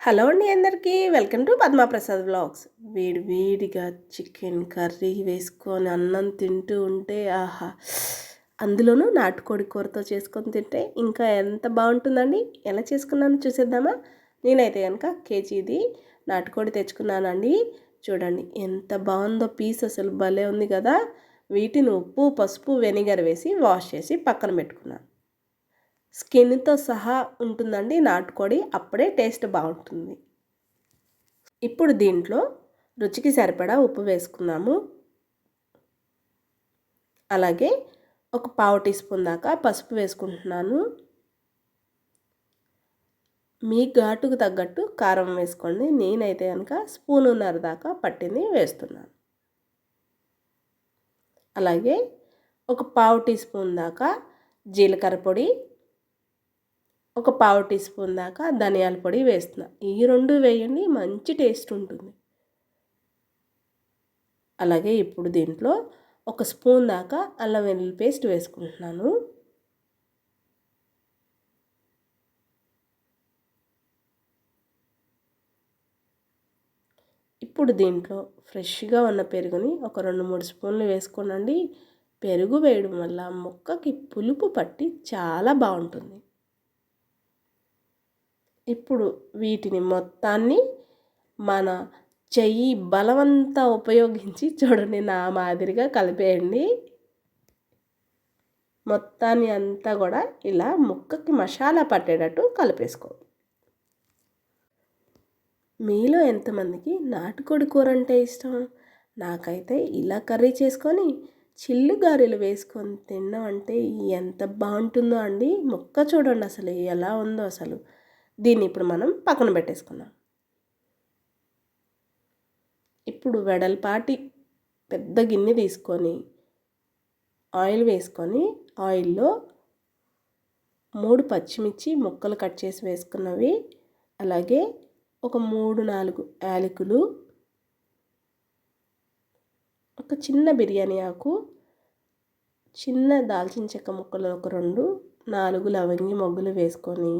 Hello అండి అందరికీ. Welcome to పద్మాప్రసాద్ blogs వేడి వేడిగా చికెన్ కర్రీ వేసుకొని అన్నం తింటూ ఉంటే ఆహా. అందులోనూ నాటుకోడి కూరతో చేసుకొని తింటే ఇంకా ఎంత బాగుంటుందండి? ఎలా చేసుకున్నాను చూసేద్దామా? నేనైతే కనుక కేజీది నాటుకోడి తెచ్చుకున్నానండి. చూడండి ఎంత బాగుందో పీస్ అసలు భలే ఉంది కదా. వీటిని ఉప్పు పసుపు వెనిగర్ వేసి వాష్ చేసి పక్కన పెట్టుకున్నాను. స్కిన్తో సహా ఉంటుందండి నాటుకోడి. అప్పుడే టేస్ట్ బాగుంటుంది. ఇప్పుడు దీంట్లో రుచికి సరిపడా ఉప్పు వేసుకున్నాము అలాగే ఒక పావు టీ స్పూన్ దాకా పసుపు వేసుకుంటున్నాను. మీ ఘాటుకు తగ్గట్టు కారం వేసుకోండి. నేనైతే కనుక స్పూనున్నర దాకా పట్టింది వేస్తున్నాను. అలాగే ఒక పావు టీ స్పూన్ దాకా జీలకర్ర పొడి ఒక పావు టీ స్పూన్ దాకా ధనియాల పొడి వేస్తున్నా. ఈ రెండు వేయండి మంచి టేస్ట్ ఉంటుంది. అలాగే ఇప్పుడు దీంట్లో ఒక స్పూన్ దాకా అల్లం వెల్లుల్లి పేస్ట్ వేసుకుంటున్నాను. ఇప్పుడు దీంట్లో ఫ్రెష్గా ఉన్న పెరుగుని ఒక రెండు మూడు స్పూన్లు వేసుకోనండి. పెరుగు వేయడం వల్ల మొక్కకి పులుపు పట్టి చాలా బాగుంటుంది. ఇప్పుడు వీటిని మొత్తాన్ని మన చెయ్యి బలవంతా ఉపయోగించి చూడండి నా మాదిరిగా కలిపేయండి. మొత్తాన్ని అంతా కూడా ఇలా ముక్కకి మసాలా పట్టేటట్టు కలిపేసుకో. మీలో ఎంతమందికి నాటుకోడి కూర అంటే ఇష్టం? నాకైతే ఇలా కర్రీ చేసుకొని చిల్లు గారెలు వేసుకొని తిన్నామంటే ఎంత బాగుంటుందో అండి. ముక్క చూడండి అసలు ఎలా ఉందో అసలు. దీన్ని ఇప్పుడు మనం పక్కన పెట్టేసుకుందాం. ఇప్పుడు వెడల్పాటి పెద్ద గిన్నె తీసుకొని ఆయిల్ వేసుకొని ఆయిల్లో మూడు పచ్చిమిర్చి ముక్కలు కట్ చేసి వేసుకున్నవి అలాగే ఒక మూడు నాలుగు యాలకులు ఒక చిన్న బిర్యానీ ఆకు చిన్న దాల్చిన చెక్క ముక్కలు ఒక రెండు నాలుగు లవంగి మొగ్గులు వేసుకొని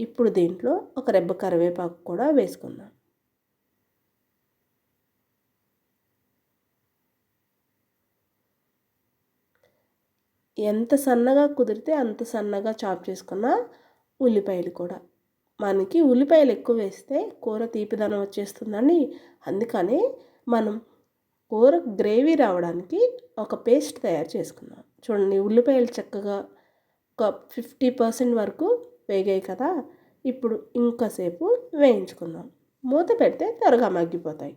ఇప్పుడు దీంట్లో ఒక రెబ్బ కరివేపాకు కూడా వేసుకుందాం. ఎంత సన్నగా కుదిరితే అంత సన్నగా చాప్ చేసుకున్న ఉల్లిపాయలు కూడా. మనకి ఉల్లిపాయలు ఎక్కువ వేస్తే కూర తీపిదనం వచ్చేస్తుందండి. అందుకని మనం కూర గ్రేవీ రావడానికి ఒక పేస్ట్ తయారు చేసుకుందాం. చూడండి ఉల్లిపాయలు చక్కగా ఒక ఫిఫ్టీ పర్సెంట్ వరకు వేగాయి కదా. ఇప్పుడు ఇంకాసేపు వేయించుకుందాం. మూత పెడితే త్వరగా మగ్గిపోతాయి.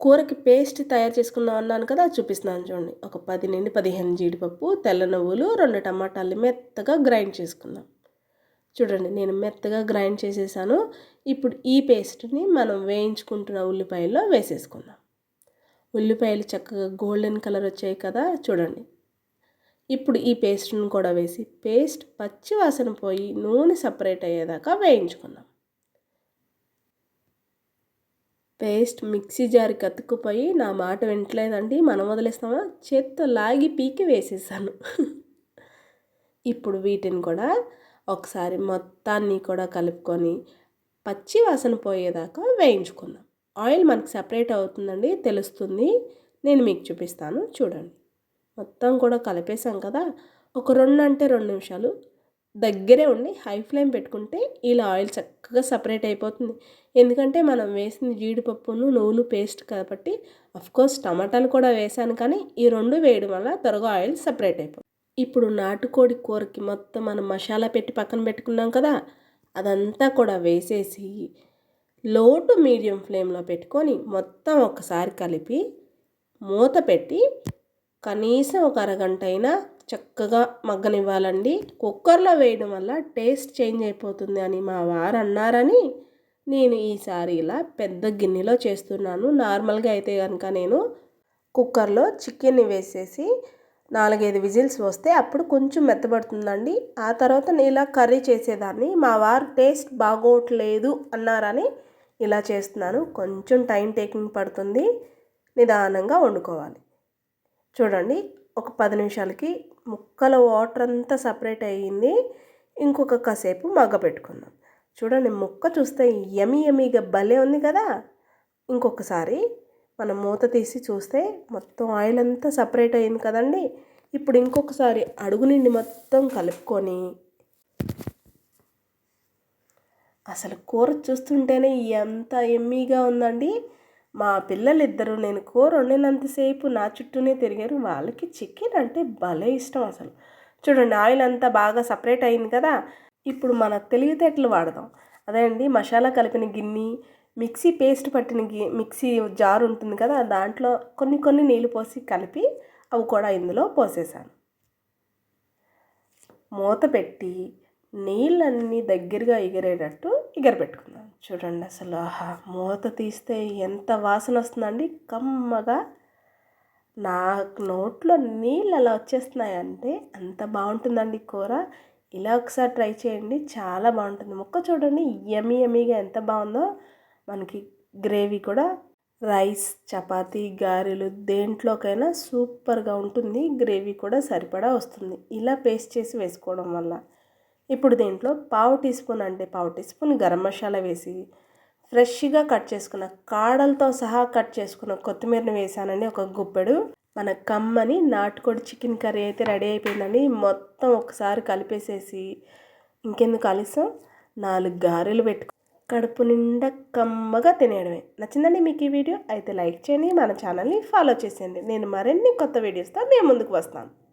కూరకి పేస్ట్ తయారు చేసుకుందాం అన్నాను కదా చూపిస్తున్నాను చూడండి. ఒక పది నుండి పదిహేను జీడిపప్పు తెల్ల నువ్వులు రెండు టమాటాలు మెత్తగా గ్రైండ్ చేసుకుందాం. చూడండి నేను మెత్తగా గ్రైండ్ చేసేసాను. ఇప్పుడు ఈ పేస్ట్ని మనం వేయించుకుంటున్న ఉల్లిపాయల్లో వేసేసుకుందాం. ఉల్లిపాయలు చక్కగా గోల్డెన్ కలర్ వచ్చాయి కదా చూడండి. ఇప్పుడు ఈ పేస్ట్ను కూడా వేసి పేస్ట్ పచ్చి వాసన పోయి నూనె సపరేట్ అయ్యేదాకా వేయించుకుందాం. పేస్ట్ మిక్సీ జారి కతుక్కుపోయి నా మాట వింటలేదండి మనం వదిలేస్తామా? చేత్తో లాగి పీకి వేసేసాను. ఇప్పుడు వీటిని కూడా ఒకసారి మొత్తాన్ని కూడా కలుపుకొని పచ్చి వాసన పోయేదాకా వేయించుకుందాం. ఆయిల్ మనకు సపరేట్ అవుతుందండి తెలుస్తుంది. నేను మీకు చూపిస్తాను చూడండి. మొత్తం కూడా కలిపేసాం కదా. ఒక రెండు అంటే రెండు నిమిషాలు. దగ్గరే ఉండి హై ఫ్లేమ్ పెట్టుకుంటే ఇలా ఆయిల్ చక్కగా సపరేట్ అయిపోతుంది. ఎందుకంటే మనం వేసిన జీడిపప్పును నువ్వులు పేస్ట్ కాబట్టి కోర్స్ టమాటాలు కూడా వేసాను కానీ ఈ రెండు వేయడం వల్ల త్వరగా ఆయిల్ సపరేట్ అయిపోతుంది. ఇప్పుడు నాటుకోడి కూరకి మొత్తం మనం మసాలా పెట్టి పక్కన పెట్టుకున్నాం కదా. అదంతా కూడా వేసేసి లో టు మీడియం ఫ్లేమ్లో పెట్టుకొని మొత్తం ఒకసారి కలిపి మూత పెట్టి కనీసం ఒక అరగంట అయినా చక్కగా మగ్గనివ్వాలండి. కుక్కర్లో వేయడం వల్ల టేస్ట్ చేంజ్ అయిపోతుంది అని మా వారు అన్నారని నేను ఈసారి ఇలా పెద్ద గిన్నెలో చేస్తున్నాను. నార్మల్గా అయితే కనుక నేను కుక్కర్లో చికెన్ని వేసేసి నాలుగైదు విజిల్స్ వస్తే అప్పుడు కొంచెం మెత్తబడుతుందండి. ఆ తర్వాత నేను ఇలా కర్రీ చేసేదాన్ని. మా వారు టేస్ట్ బాగోట్లేదు అన్నారని ఇలా చేస్తున్నాను. కొంచెం టైం టేకింగ్ పడుతుంది. నిదానంగా వండుకోవాలి. చూడండి ఒక పది నిమిషాలకి ముక్కల వాటర్ అంతా సపరేట్ అయ్యింది. ఇంకొక కాసేపు మగ్గ పెట్టుకుందాం. చూడండి ముక్క చూస్తే యమి యమీగా భలే ఉంది కదా. ఇంకొకసారి మనం మూత తీసి చూస్తే మొత్తం ఆయిల్ అంతా సపరేట్ అయింది కదండి. ఇప్పుడు ఇంకొకసారి అడుగు నిండి మొత్తం కలుపుకొని అసలు కూర చూస్తుంటేనే ఎంత ఎమ్మీగా ఉందండి. మా పిల్లలిద్దరూ నేను కూర వండినంతసేపు నా చుట్టూనే తిరిగారు. వాళ్ళకి చికెన్ అంటే భలే ఇష్టం అసలు. చూడండి ఆయిల్ అంతా బాగా సపరేట్ అయింది కదా. ఇప్పుడు మన తెలివితేటలు వాడదాం. అదే అండి మసాలా కలిపిన గిన్నె మిక్సీ పేస్ట్ పట్టిన గి మిక్సీ జార్ ఉంటుంది కదా దాంట్లో కొన్ని కొన్ని నీళ్ళు పోసి కలిపి అవి కూడా ఇందులో పోసేసాను. మూత పెట్టి నీళ్ళన్నీ దగ్గరగా ఎగిరేటట్టు ఎగరబెట్టుకుందాం. చూడండి అసలు ఆహా మూత తీస్తే ఎంత వాసన వస్తుందండి. కమ్మగా నా నోట్లో నీళ్ళు అలా వచ్చేస్తున్నాయంటే అంత బాగుంటుందండి కూర. ఇలా ఒకసారి ట్రై చేయండి చాలా బాగుంటుంది. ముక్క చూడండి యమీ యమీగా ఎంత బాగుందో. మనకి గ్రేవీ కూడా రైస్ చపాతీ గారెలు దేంట్లోకైనా సూపర్గా ఉంటుంది. గ్రేవీ కూడా సరిపడా వస్తుంది. ఇలా పేస్ట్ చేసి వేసుకోవడం వల్ల. ఇప్పుడు దీంట్లో పావు టీ స్పూన్ అంటే పావు టీ స్పూన్ గరం మసాలా వేసి ఫ్రెష్గా కట్ చేసుకున్న కాడలతో సహా కట్ చేసుకున్న కొత్తిమీరని వేసానండి. ఒక గుప్పెడు. మన కమ్మని నాటుకోడి చికెన్ కర్రీ అయితే రెడీ అయిపోయిందండి. మొత్తం ఒకసారి కలిపేసేసి ఇంకెందుకు ఆలస్యం? నాలుగు గారెలు పెట్టుకు. కడుపు నిండా కమ్మగా తినేయడమే. నచ్చిందండి మీకు ఈ వీడియో? అయితే లైక్ చేయండి మన ఛానల్ని ఫాలో చేసేయండి. నేను మరిన్ని కొత్త వీడియోస్తో మేము ముందుకు వస్తాను.